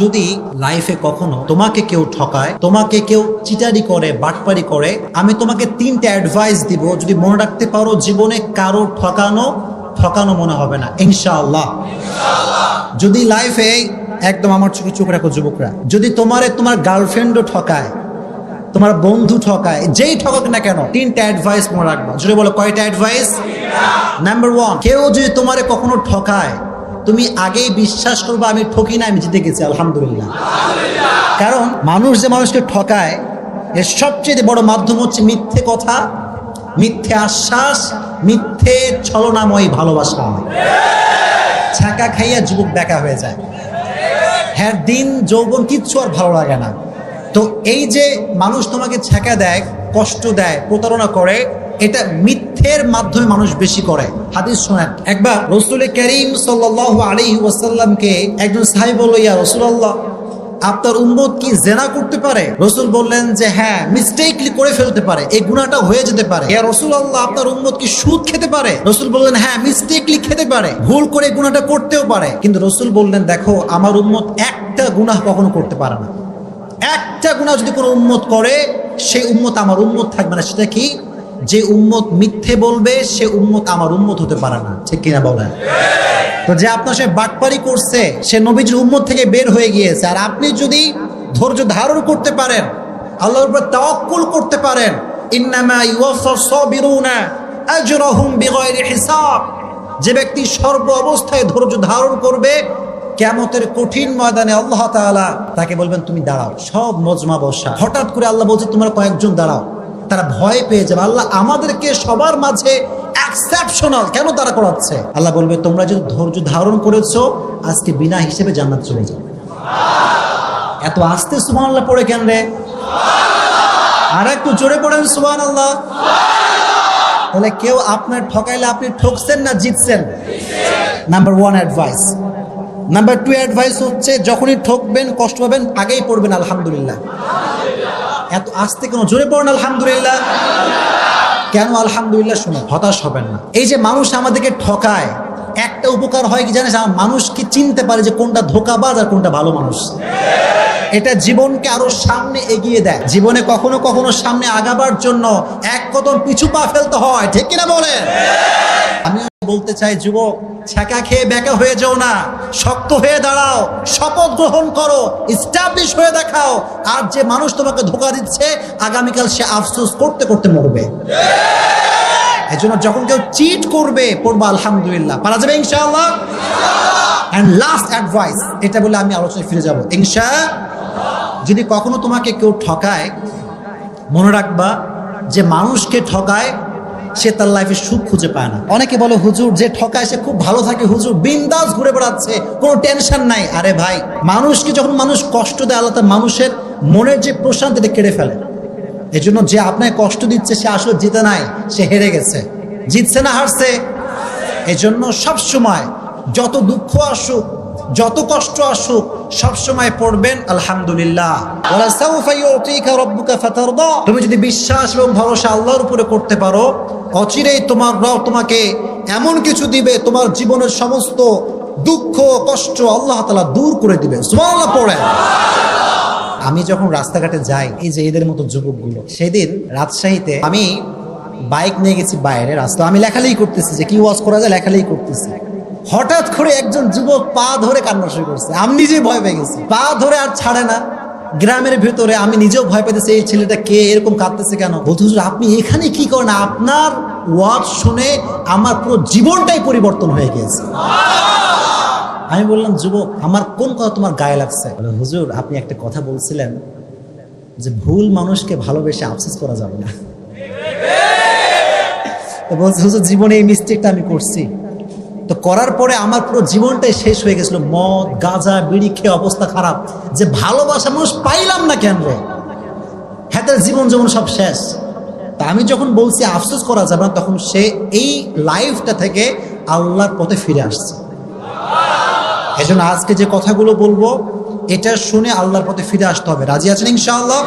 যদি লাইফে কখনো তোমাকে কেউ ঠকায়, তোমাকে কেউ চিটারি করে, বাটপারি করে, আমি তোমাকে তিনটা অ্যাডভাইস দিব, যদি মনে রাখতে পারো জীবনে কারও ঠকানো ঠকানো মনে হবে না, ইনশাআল্লাহ। যদি লাইফে একদম আমার চোখে চোখ রাখো যুবকরা, যদি তোমারে তোমার গার্লফ্রেন্ডও ঠকায়, তোমার বন্ধু ঠকায়, যেই ঠকাক না কেন, তিনটা অ্যাডভাইস মনে রাখবা। যদি বলো কয়টা অ্যাডভাইস নাম্বার ওয়ান কেউ যদি তোমারে কখনো ঠকায় তুমি আগেই বিশ্বাস করবে, আমি ঠকি না, আমি জিতে গেছি, আলহামদুলিল্লাহ। কারণ মানুষ যে মানুষকে ঠকায়, এর সবচেয়ে বড় মাধ্যম হচ্ছে মিথ্যে কথা, মিথ্যে আশ্বাস, মিথ্যে ছলনাময় ভালোবাসা ছাকা খাইয়া যুবক দেখা হয়ে যায়। হ্যাঁ দিন, যৌবন কিচ্ছু আর ভালো লাগে না। তো এই যে মানুষ তোমাকে ছেঁকা দেয়, কষ্ট দেয়, প্রতারণা করে এটা মিথ্যের মাধ্যমে মানুষ বেশি করে। হাদিস শোনেন। একবার রসুল করিম সাল্লাহ আলী ওয়াসাল্লামকে একজন সাহেব বলল, ইয়া রসুল্লাহ আপনার উম্মত কি জেনা করতে পারে? রসুল বললেন যে হ্যাঁ মিস্টেকলি করে ফেলতে পারে। এই গুণাটা হয়ে যেতে পারে। রসুল আল্লাহ আপনার উম্মত কি সুদ খেতে পারে? রসুল বললেন হ্যাঁ মিস্টেকলি খেতে পারে। ভুল করে গুণাটা করতেও পারে। কিন্তু রসুল বললেন, দেখো, আমার উম্মত একটা গুনাহ কখনো করতে পারে না। একটা গুণা যদি কোনো উম্মত করে, সেই উম্মত আমার উম্মত থাকবে না। সেটা কি? যে উম্মত মিথ্যে বলবে, সে উম্মত আমার উম্মত হতে পারে না। ঠিক কিনা বলেন? তো যে আপনার সে বাটপারি করছে, সে নবীজির উম্মত থেকে বের হয়ে গিয়েছে। আর আপনি যদি ধৈর্য ধারণ করতে পারেন, আল্লাহর উপর তাওয়াক্কুল করতে পারেন, ইন্নামা ইউওয়াফাস সাবিরুনা আজরাহুম বিগাইরি হিসাব। যে ব্যক্তি সর্ব অবস্থায় ধৈর্য ধারণ করবে কেমতের কঠিন ময়দানে আল্লাহ তাআলা তাকে বলবেন, তুমি দাঁড়াও, সব মজমা বসা। হঠাৎ করে আল্লাহ বলছে, তোমার কয়েকজন দাঁড়াও। তারা ভয় পেয়ে যাবে। আল্লাহ আমাদেরকে সবার মাঝে এক্সেপশনাল কেন তারা করাচ্ছে? আল্লাহ বলবে, তোমরা যদি ধৈর্য ধারণ করেছ, আজকে বিনা হিসেবে জান্নাত চলে যাবে। এত আস্তে সুমান আল্লাহ পড়ে কেন রে? আর একটু জোরে পড়েন সুমান আল্লাহ তাহলে কেউ আপনার ঠকাইলে আপনি ঠকছেন না জিতছেন? Number one advice number two advice হচ্ছে, যখনই ঠকবেন, কষ্ট পাবেন, আগেই পড়বেন, আলহামদুলিল্লাহ। এত আসতে কোনো? জোরে পড়েন, আলহামদুলিল্লাহ। কেন আলহামদুলিল্লাহ? শুনে হতাশ হবেন না। এই যে মানুষ আমাদেরকে ঠকায়, একটা উপকার হয় কি জানিস মানুষকে চিনতে পারে যে কোনটা ধোকাবাজ আর কোনটা ভালো মানুষ? এটা জীবনকে আরও সামনে এগিয়ে দেয়। জীবনে কখনো কখনো সামনে আগাবার জন্য এক কদম পিছু পা ফেলতে হয়। ঠিক কিনা বলেন? আমি বলতে চাই, যুবক, ছ্যাঁকা খেয়ে বেকা হয়ে যাও না। শক্ত হয়ে দাঁড়াও। শপথ গ্রহণ করো। ইস্টাবলিশ হয়ে দেখাও। আর যে মানুষ তোমাকে ধোকা দিচ্ছে, আগামীকাল সে আফসোস করতে করতে মরবে। এই জন্য যখন কেউ চিট করবে, পড়বা আলহামদুলিল্লাহ। পারা যাবে ইনশাআল্লাহ? অ্যান্ড লাস্ট অ্যাডভাইস এটা বলে আমি আলোচনায় ফিরে যাব। ইনশা যদি কখনো তোমাকে কেউ ঠকায়, মনে রাখবা যে মানুষকে ঠকায়, সে তার লাইফে সুখ খুঁজে পায় না। অনেকে বলে, হুজুর, যে ঠকায় সে খুব ভালো থাকে, হুজুর, বিন্দাস ঘুরে বেড়াচ্ছে, কোনো টেনশন নাই। আরে ভাই, মানুষকে যখন মানুষ কষ্ট দেয়, আল্লাহ তার মানুষের মনের যে প্রশান্তি কেড়ে ফেলে। এই জন্য যে আপনাকে কষ্ট দিচ্ছে, সে আসলে জিতে নাই, সে হেরে গেছে। জিতছে না, হারছে। এই জন্য সবসময় যত দুঃখ আসুক, যত কষ্ট আসুক, সবসময় পড়বেন, আলহামদুলিল্লাহ। তুমি যদি বিশ্বাস এবং ভরসা আল্লাহর উপরে করতে পারো, অচিরেই তোমার রব তোমাকে এমন কিছু দিবে, তোমার জীবনের সমস্ত দুঃখ, কষ্ট আল্লাহ তাআলা দূর করে দিবে সুবহানাল্লাহ, পড়েন। আমি যখন রাস্তাঘাটে যাই, এই যে এদের মতো যুবকগুলো, সেদিন রাজশাহীতে আমি বাইক নিয়ে গেছি বাইরে, রাস্তা আমি লেখালেই করতেছি যে কি ওয়াজ করা যায় লেখালেই করতেছি। হঠাৎ করে একজন যুবক পা ধরে কান্না শুরু করছে। আমি নিজেই ভয় পেয়ে গেছি। পা ধরে আর ছাড়ে না। গ্রামের ভেতরে আমি নিজেও ভয় পেতেছি, এই ছেলেটা কে? এরকম কাঁদতেছে কেন? বলতে আপনি এখানে কি করেন? আপনার ওয়াজ শুনে আমার পুরো জীবনটাই পরিবর্তন হয়ে গিয়েছে। আমি বললাম, যুবক, আমার কোন কথা তোমার গায়ে লাগছে? হুজুর, আপনি একটা কথা বলছিলেন যে ভুল মানুষকে ভালোবেসে আফসোস করা যাবে না। বলছে, হুজুর, জীবনে এই মিস্টেকটা আমি করছি। তো করার পরে আমার পুরো জীবনটাই শেষ হয়ে গেছিল। মদ, গাঁজা, বিড়ি খেয়ে অবস্থা খারাপ। যে ভালোবাসা মানুষ পাইলাম না কেন রে? হ্যাঁ জীবন যেমন সব শেষ। তা আমি যখন বলছি আফসোস করা যাবে না, তখন সে এই লাইফটা থেকে আল্লাহর পথে ফিরে আসছে। এই জন্য আজকে যে কথাগুলো বলব, এটা শুনে আল্লাহর পথে ফিরে আসতে হবে। রাজি আছেন ইনশাআল্লাহ?